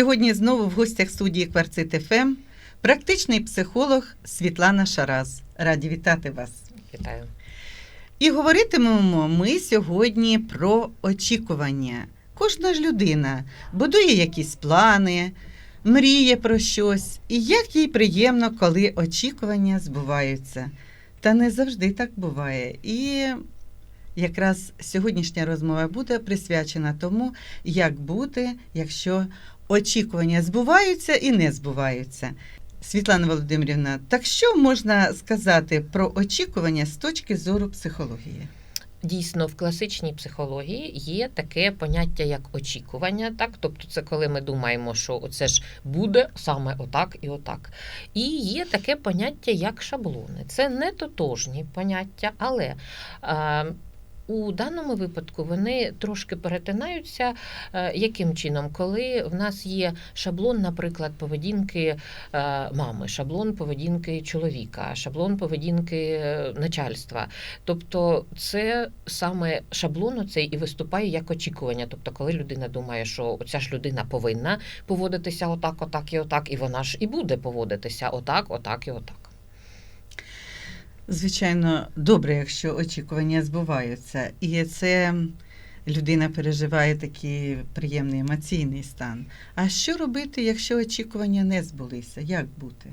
Сьогодні знову в гостях студії Кварцит ФМ практичний психолог Світлана Шараз. Раді вітати вас. Вітаю. І говоритимемо ми сьогодні про очікування. Кожна ж людина будує якісь плани, мріє про щось, і як їй приємно, коли очікування збуваються. Та не завжди так буває. І якраз сьогоднішня розмова буде присвячена тому, як бути, якщо очікування збуваються і не збуваються. Світлана Володимирівна, так що можна сказати про очікування з точки зору психології? Дійсно, в класичній психології є таке поняття як очікування, так тобто, це коли ми думаємо, що це ж буде саме отак і отак. І є таке поняття як шаблони. Це не тотожні поняття, але е, у даному випадку вони трошки перетинаються. Е, яким чином? Коли в нас є шаблон, наприклад, поведінки е, мами, шаблон поведінки чоловіка, шаблон поведінки е, начальства. Тобто, це саме шаблон оцей і виступає як очікування. Тобто, коли людина думає, що ця ж людина повинна поводитися отак, отак і отак, і вона ж і буде поводитися отак, отак і отак. Звичайно, добре, якщо очікування збуваються, і це людина переживає такий приємний емоційний стан. А що робити, якщо очікування не збулися? Як бути?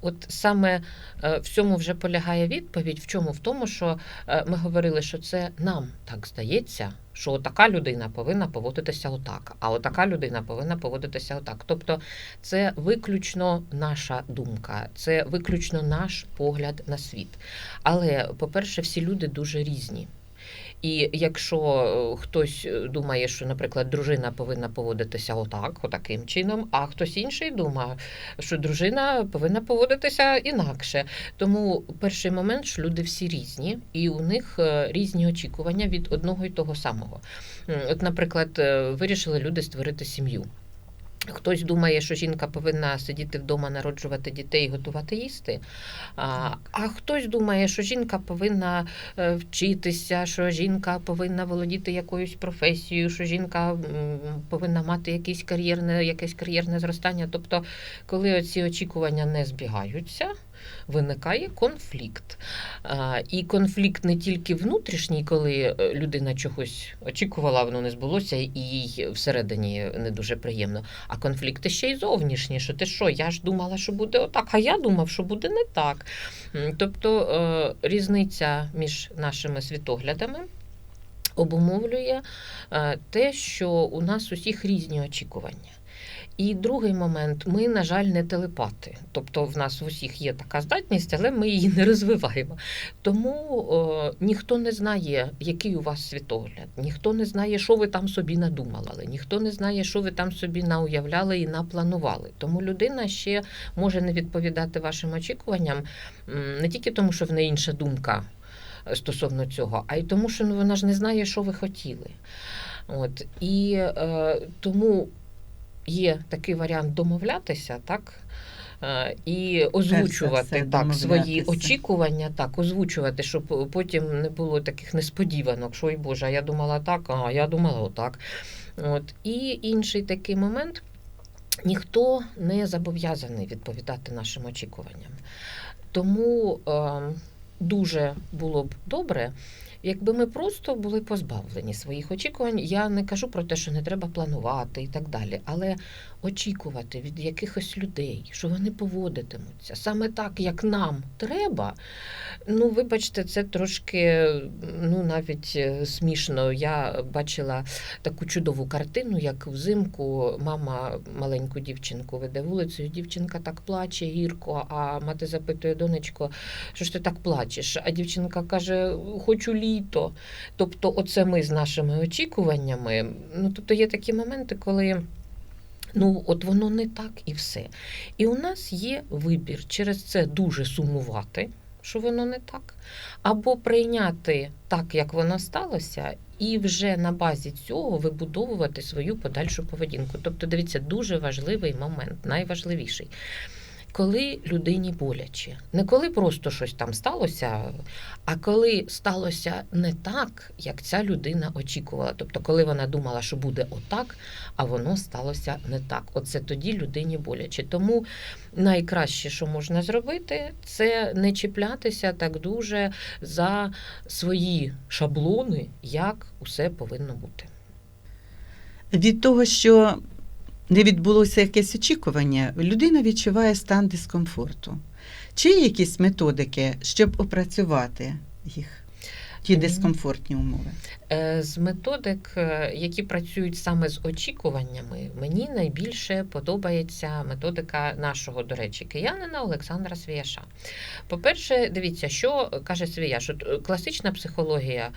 От саме е, в цьому вже полягає відповідь. В чому? В тому, що е, ми говорили, що це нам так здається, що така людина повинна поводитися отак, а отака людина повинна поводитися отак. Тобто це виключно наша думка, це виключно наш погляд на світ. Але, по-перше, всі люди дуже різні. І якщо е, хтось думає, що, наприклад, дружина повинна поводитися отак, отаким чином, а хтось інший думає, що дружина повинна поводитися інакше. Тому перший момент, що люди всі різні, і у них е, різні очікування від одного і того самого. От, наприклад, е, вирішили люди створити сім'ю. Хтось думає, що жінка повинна сидіти вдома, народжувати дітей і готувати їсти. А, а хтось думає, що жінка повинна е, вчитися, що жінка повинна володіти якоюсь професією, що жінка повинна мати якесь кар'єрне, якесь кар'єрне зростання. Тобто, коли ці очікування не збігаються, виникає конфлікт. І конфлікт не тільки внутрішній, коли е, людина чогось очікувала, воно не збулося, і їй всередині не дуже приємно. А конфлікти ще й зовнішні, що ти що, я ж думала, що буде отак, а я думав, що буде не так. Тобто е, різниця між нашими світоглядами. Обумовлює е, те, що у нас усіх різні очікування. І другий момент, ми, на жаль, не телепати. Тобто в нас в усіх є така здатність, але ми її не розвиваємо. Тому е, ніхто не знає, який у вас світогляд, ніхто не знає, що ви там собі надумали, ніхто не знає, що ви там собі науявляли і напланували. Тому людина ще може не відповідати вашим очікуванням не тільки тому, що в неї інша думка е, стосовно цього, а й тому, що ну, вона ж не знає, що ви хотіли. От і е, тому є такий варіант домовлятися, так. е, І озвучувати все, так свої очікування, так озвучувати, щоб потім не було таких несподіванок, що ой Боже, а я думала так, а я думала отак. От і інший такий момент. Ніхто не зобов'язаний відповідати нашим очікуванням. Тому е, дуже було б добре, якби ми просто були позбавлені своїх очікувань. Я не кажу про те, що не треба планувати і так далі, але очікувати від якихось людей, що вони поводитимуться саме так, як нам треба. Ну, вибачте, це трошки ну навіть е, смішно. Я бачила таку чудову картину, як взимку мама маленьку дівчинку веде вулицею. Дівчинка так плаче гірко, а мати запитує донечко, що ж ти так плачеш? А дівчинка каже: Хочу літо. Тобто, оце ми з нашими очікуваннями. Ну, тобто є такі моменти, коли. Ну, от воно не так і все. І у нас є вибір через це дуже сумувати, що воно не так, або прийняти так, як воно сталося, і вже на базі цього вибудовувати свою подальшу поведінку. Тобто, дивіться, дуже важливий момент, найважливіший. Коли людині боляче. Не коли просто щось там сталося, а коли сталося не так, як ця людина очікувала. Тобто, коли вона думала, що буде отак, а воно сталося не так. Оце тоді людині боляче. Тому найкраще, що можна зробити, це не чіплятися так дуже за свої шаблони, як усе повинно бути. Від того, що не відбулося якесь очікування, людина відчуває стан дискомфорту. Чи є якісь методики, щоб опрацювати їх, ті дискомфортні умови? Е, З методик, е, які працюють саме з очікуваннями, мені найбільше подобається методика нашого, до речі, киянина Олександра Свіяша. По-перше, дивіться, що каже Свіяш. От, е, Класична психологія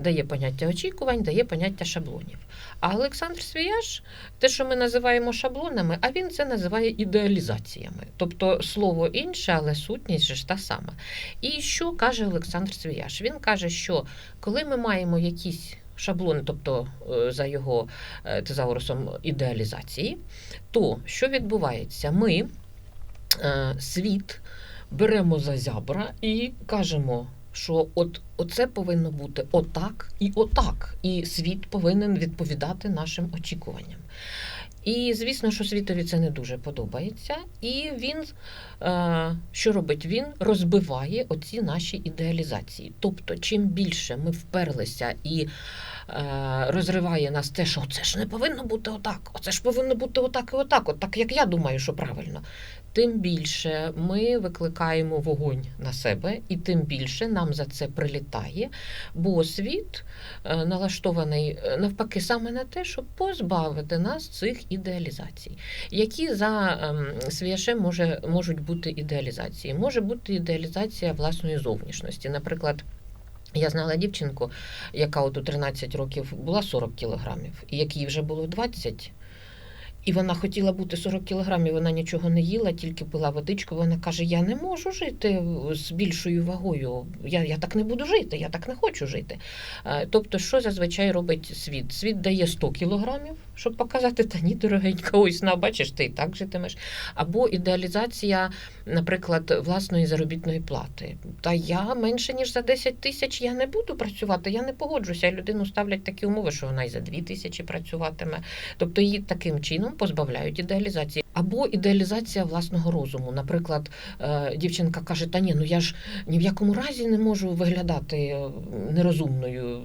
дає поняття очікувань, дає поняття шаблонів. А Олександр Свіяш, те, що ми називаємо шаблонами, а він це називає ідеалізаціями. Тобто слово інше, але сутність ж та сама. І що каже Олександр Свіяш? Він каже, що коли ми маємо якісь шаблони, тобто е, за його е, тезаурусом ідеалізації, то що відбувається? Ми е, світ беремо за зябра і кажемо. Що от оце повинно бути отак і отак, і світ повинен відповідати нашим очікуванням. І звісно, що світові це не дуже подобається. І він е, що робить? Він розбиває оці наші ідеалізації. Тобто, чим більше ми вперлися і е, розриває нас те, що це ж не повинно бути отак, оце ж повинно бути отак і отак, отак, так як я думаю, що правильно. Тим більше ми викликаємо вогонь на себе, і тим більше нам за це прилітає, бо світ е, налаштований е, навпаки саме на те, щоб позбавити нас цих ідеалізацій. Які за ем, свіяшем може, можуть бути ідеалізації? Може бути ідеалізація власної зовнішності. Наприклад, я знала дівчинку, яка от у 13 років була 40 кілограмів, і як їй вже було 20, і вона хотіла бути 40 кілограмів, вона нічого не їла, тільки пила водичку. Вона каже: Я не можу жити з більшою вагою. Я, я так не буду жити, я так не хочу жити. Е, Тобто, що зазвичай робить світ? Світ дає 100 кілограмів, щоб показати, та ні, дорогенька, ось на, бачиш, ти і так житимеш. Або ідеалізація, наприклад, власної заробітної плати. Та я менше ніж за 10 тисяч я не буду працювати, я не погоджуся. Людину ставлять такі умови, що вона і за 2 тисячі працюватиме. Тобто її таким чином позбавляють ідеалізації. Або ідеалізація власного розуму. Наприклад, е, дівчинка каже: Та ні, ну я ж ні в якому разі не можу виглядати е, нерозумною.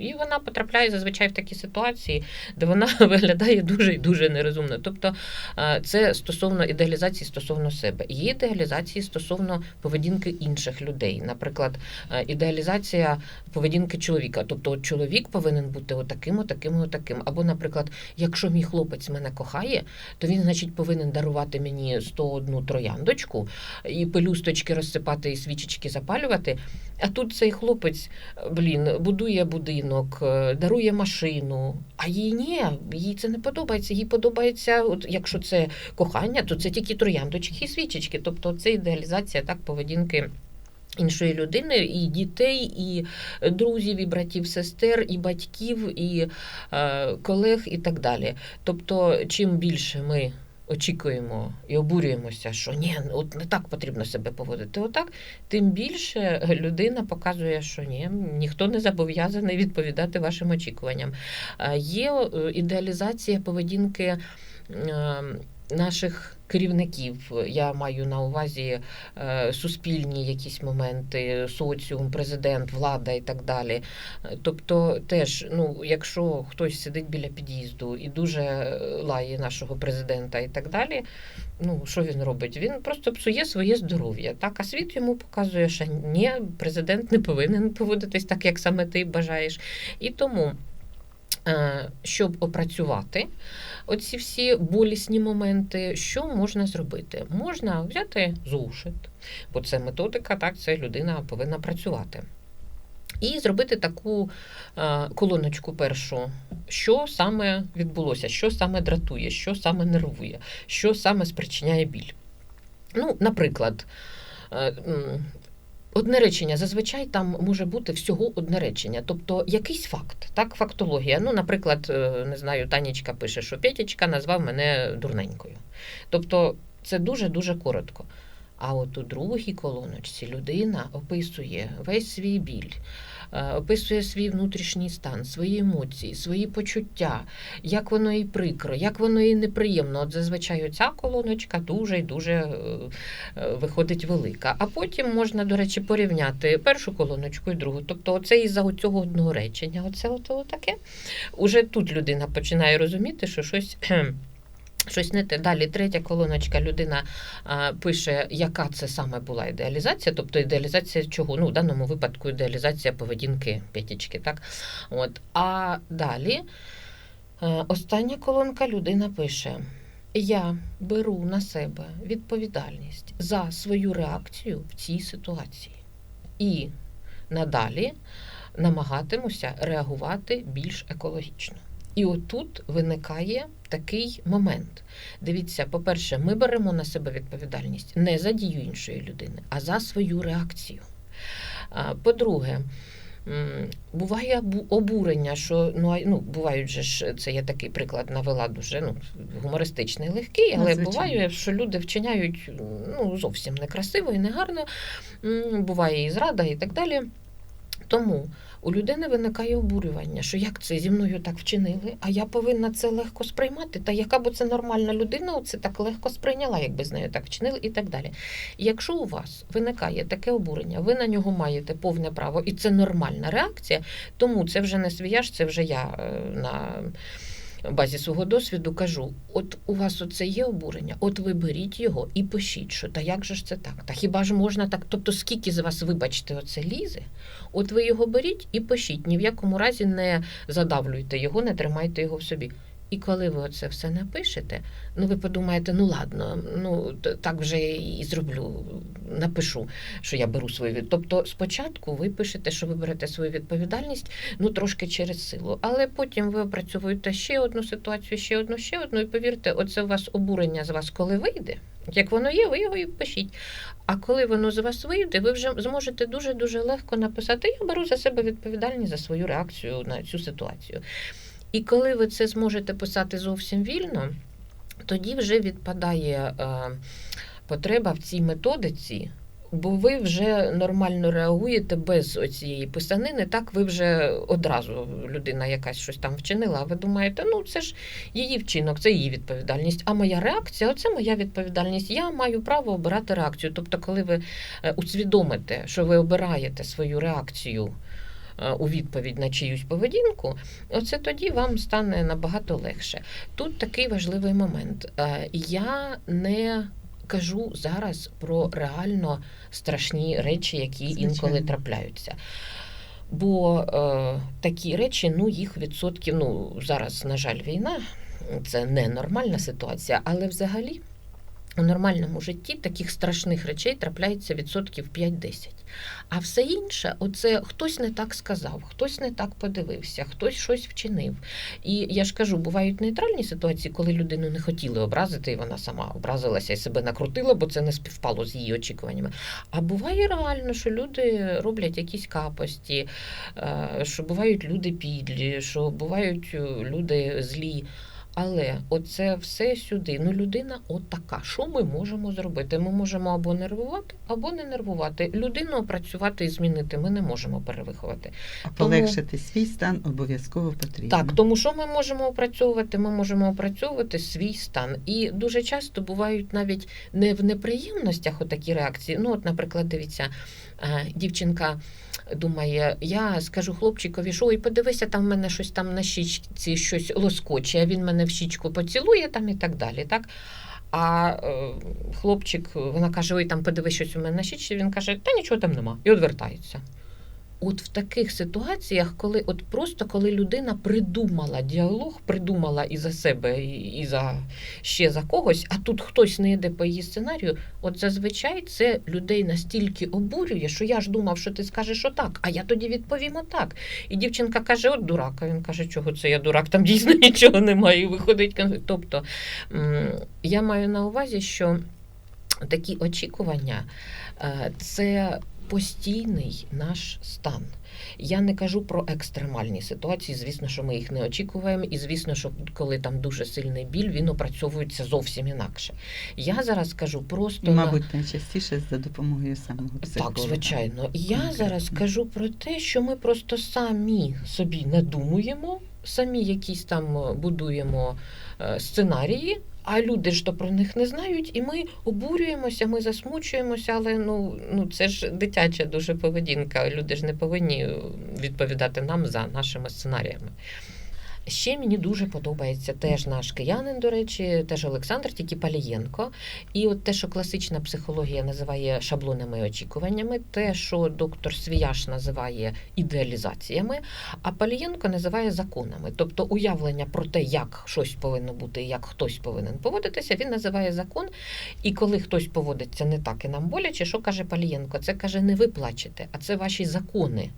І вона потрапляє зазвичай в такі ситуації, де вона виглядає дуже і дуже нерозумно. Тобто е, це стосовно ідеалізації стосовно себе. Є ідеалізації стосовно поведінки інших людей. Наприклад, е, ідеалізація поведінки чоловіка. Тобто чоловік повинен бути отаким, отаким, отаким. Або, наприклад, якщо мій хлопець мене кохає, то він, значить, повинен дарувати мені 101 трояндочку і пелюсточки розсипати, і свічечки запалювати. А тут цей хлопець, блін, будує будинок, е, дарує машину. А їй ні, їй це не подобається. Їй подобається, от якщо це кохання, то це тільки трояндочки і свічечки. Тобто це ідеалізація так поведінки. Іншої людини, і дітей, і друзів, і братів, сестер, і батьків, і е, колег, і так далі. Тобто, чим більше ми очікуємо і обурюємося, що ні, от не так потрібно себе поводити, отак, тим більше людина показує, що ні, ніхто не зобов'язаний відповідати вашим очікуванням. Е, Є е, ідеалізація поведінки. Наших керівників я маю на увазі е, суспільні якісь моменти, соціум, президент, влада і так далі. Е, Тобто, теж, ну, якщо хтось сидить біля під'їзду і дуже е, лає нашого президента і так далі, ну що він робить? Він просто псує своє здоров'я. Так, а світ йому показує, що ні, президент не повинен поводитись так, як саме ти бажаєш. І тому. Е, Щоб опрацювати оці всі болісні моменти, що можна зробити? Можна взяти зошит, бо це методика, так, це людина повинна працювати. І зробити таку е, колоночку першу, що саме відбулося, що саме дратує, що саме нервує, що саме спричиняє біль. Ну, наприклад, е, одне речення, зазвичай там може бути всього одне речення, тобто якийсь факт, так, фактологія. Ну, наприклад, е, не знаю, Танечка пише, що Петічка назвав мене дурненькою. Тобто Це дуже-дуже коротко. А от у другій колоночці людина описує весь свій біль, описує свій внутрішній стан, свої емоції, свої почуття, як воно їй прикро, як воно їй неприємно. От зазвичай ця колоночка дуже і дуже е, е, виходить велика. А потім можна, до речі, порівняти першу колоночку і другу. Тобто, оце із-за цього одного речення, оце от, таке. Уже тут людина починає розуміти, що щось. Щось не те. Далі третя колоночка людина а, пише, яка це саме була ідеалізація, тобто ідеалізація чого? Ну, в даному випадку ідеалізація поведінки п'ятічки, так? От. А далі е, остання колонка людина пише: Я беру на себе відповідальність за свою реакцію в цій ситуації. І надалі намагатимуся реагувати більш екологічно. І отут виникає такий момент. Дивіться, по-перше, ми беремо на себе відповідальність не за дію іншої людини, а за свою реакцію. По-друге, буває обурення, що ну, ну бувають же ж, це я такий приклад навела дуже ну, гумористичний, легкий, але Надзвичайно. буває, що люди вчиняють ну, зовсім некрасиво і негарно, буває і зрада, і так далі. Тому у людини виникає обурювання, що як це зі мною так вчинили, а я повинна це легко сприймати. Та яка б це нормальна людина це так легко сприйняла, якби з нею так вчинили, і так далі. Якщо у вас виникає таке обурення, ви на нього маєте повне право, і це нормальна реакція, тому це вже не свіяж, це вже я е, базі свого досвіду кажу: от у вас оце є обурення, от ви беріть його і пишіть, що та як же ж це так? Та хіба ж можна так? Тобто, скільки з вас, вибачте, оце лізе? От ви його беріть і пишіть. Ні в якому разі не задавлюйте його, не тримайте його в собі. І коли ви оце все напишете, ну ви подумаєте, ну ладно, ну так вже і зроблю, напишу, що я беру свою від. Тобто спочатку ви пишете, що ви берете свою відповідальність, ну трошки через силу, але потім ви опрацьовуєте ще одну ситуацію, ще одну, ще одну, і повірте, оце у вас обурення з вас, коли вийде. Як воно є, ви його і пишіть. А коли воно з вас вийде, ви вже зможете дуже дуже легко написати: Я беру за себе відповідальність за свою реакцію на цю ситуацію. І коли ви це зможете писати зовсім вільно, тоді вже відпадає е, потреба в цій методиці. Бо ви вже нормально реагуєте без цієї писанини, так ви вже одразу людина якась щось там вчинила, а ви думаєте, ну це ж її вчинок, це її відповідальність. А моя реакція оце моя відповідальність. Я маю право обирати реакцію. Тобто, коли ви е, усвідомите, що ви обираєте свою реакцію у відповідь на чиюсь поведінку, оце тоді вам стане набагато легше. Тут такий важливий момент. Е, Я не кажу зараз про реально страшні речі, які Звичайно. інколи трапляються. Бо е, такі речі, ну їх відсотків, ну зараз, на жаль, війна, це не нормальна ситуація, але взагалі у нормальному житті таких страшних речей трапляється відсотків 5-10. А все інше, оце хтось не так сказав, хтось не так подивився, хтось щось вчинив. І я ж кажу, бувають нейтральні ситуації, коли людину не хотіли образити, і вона сама образилася і себе накрутила, бо це не співпало з її очікуваннями. А буває реально, що люди роблять якісь капості, е, що бувають люди підлі, що бувають е, люди злі. Але оце все сюди. Ну, людина отака. Що ми можемо зробити? Ми можемо або нервувати, або не нервувати. Людину опрацювати і змінити ми не можемо перевиховати. А полегшити свій стан обов'язково потрібно. Так, тому що ми можемо опрацьовувати? Ми можемо опрацьовувати свій стан. І дуже часто бувають навіть не в неприємностях отакі реакції. Ну, от, наприклад, дивіться, е, дівчинка думає, я скажу хлопчикові, що ой, подивися, там в мене щось там на щічці щось лоскоче, а він мене в щічку поцілує там і так далі. Так? А е, хлопчик, вона каже: Ой, там подивись щось у мене на щічці. Він каже, та нічого там нема, і відвертається. От в таких ситуаціях, коли от просто коли людина придумала діалог, придумала і за себе, і, за ще за когось, а тут хтось не йде по її сценарію, от зазвичай це людей настільки обурює, що я ж думав, що ти скажеш отак, а я тоді відповім отак. І дівчинка каже: От дурак. А він каже, чого це я дурак, там дійсно нічого немає. І виходить конфлікт. Тобто я маю на увазі, що такі очікування е, це постійний наш стан. Я не кажу про екстремальні ситуації. Звісно, що ми їх не очікуємо, і звісно, що коли там дуже сильний біль, він опрацьовується зовсім інакше. Я зараз кажу просто на- Мабуть, найчастіше за допомогою самого психолога. так, звичайно. Я Конкретно. зараз кажу про те, що ми просто самі собі надумуємо, самі якісь там будуємо е, сценарії. А люди ж то про них не знають, і ми обурюємося, ми засмучуємося, але ну, ну це ж дитяча дуже поведінка. Люди ж не повинні відповідати нам за нашими сценаріями. Ще мені дуже подобається теж наш киянин, до речі, теж Олександр, тільки Палієнко. І от те, що класична психологія називає шаблонами і очікуваннями, те, що доктор Свіяш називає ідеалізаціями, а Палієнко називає законами. Тобто уявлення про те, як щось повинно бути, як хтось повинен поводитися, він називає закон. І коли хтось поводиться не так і нам боляче, що каже Палієнко? Це каже, не ви плачете, а це ваші закони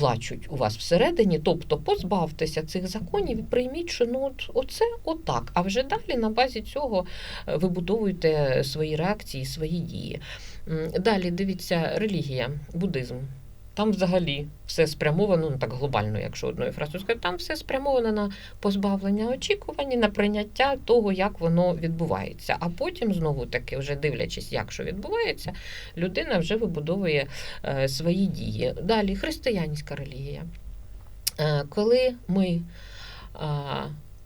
плачуть у вас всередині, тобто позбавтеся цих законів і прийміть, що ну от оце отак. А вже далі на базі цього вибудовуєте вибудовуйте свої реакції, свої дії. Далі дивіться, релігія, буддизм. Там взагалі все спрямовано, ну так глобально, якщо одною фразою сказати, там все спрямовано на позбавлення очікувань, на прийняття того, як воно відбувається. А потім знову таки, вже дивлячись, як що відбувається, людина вже вибудовує е, свої дії. Далі християнська релігія. Е, коли ми е,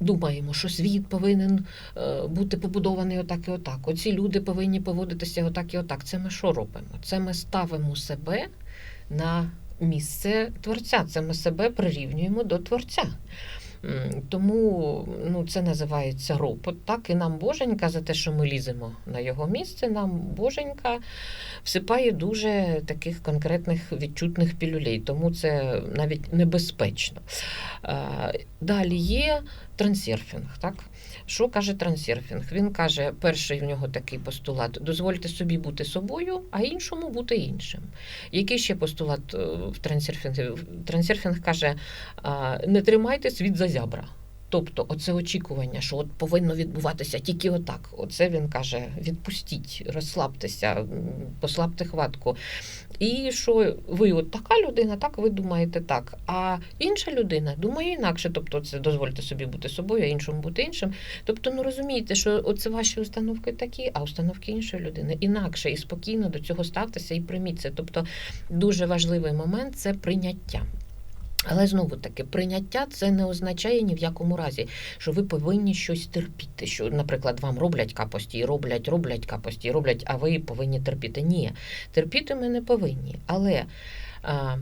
думаємо, що світ повинен е, бути побудований отак і отак, оці люди повинні поводитися отак і отак, це ми що робимо? Це ми ставимо себе на місце творця, це ми себе прирівнюємо до творця. Тому ну, це називається ропот. Так, і нам Боженька за те, що ми ліземо на його місце, нам Боженька всипає дуже таких конкретних відчутних пілюлей, тому це навіть небезпечно. Далі є трансерфінг. Так? Що каже трансерфінг? Він каже, перший в нього такий постулат: дозвольте собі бути собою, а іншому бути іншим. Який ще постулат е, в трансерфінгі? Трансерфінг каже: не тримайте світ за зябра. Тобто, оце очікування, що от повинно відбуватися тільки отак. Оце він каже: відпустіть, розслабтеся, послабте хватку. І що ви от така людина, так ви думаєте так. А інша людина думає інакше. Тобто, це дозвольте собі бути собою, а іншому бути іншим. Тобто, ну розумієте, що оце ваші установки такі, а установки іншої людини інакше. І спокійно до цього ставтеся і прийміть. Тобто, дуже важливий момент це прийняття. Але знову таки, прийняття це не означає ні в якому разі, що ви повинні щось терпіти. Що, наприклад, вам роблять капості, роблять, роблять капості, роблять, а ви повинні терпіти. Ні, терпіти ми не повинні. Але а,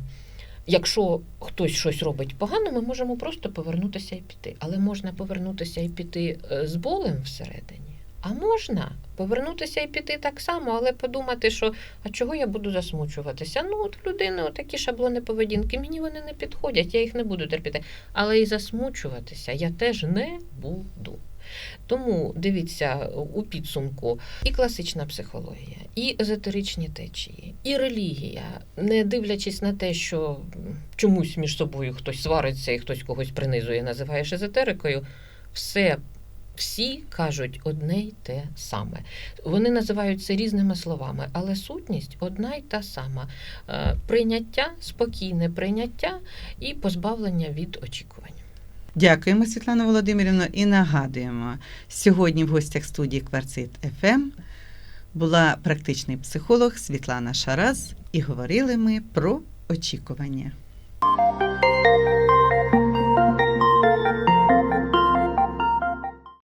якщо хтось щось робить погано, ми можемо просто повернутися і піти. Але можна повернутися і піти е, з болем всередині. А можна повернутися і піти так само, але подумати, що а чого я буду засмучуватися? Ну, от людини такі шаблони поведінки, мені вони не підходять, я їх не буду терпіти. Але і засмучуватися я теж не буду. Тому дивіться у підсумку і класична психологія, і езотеричні течії, і релігія, не дивлячись на те, що чомусь між собою хтось свариться і хтось когось принизує, називаєш езотерикою, все. Всі кажуть одне й те саме. Вони називають це різними словами, але сутність одна й та сама: Е, прийняття, спокійне прийняття і позбавлення від очікувань. Дякуємо, Світлана Володимирівна, і нагадуємо, сьогодні в гостях студії Кварцит ФМ була практичний психолог Світлана Шараз, і говорили ми про очікування.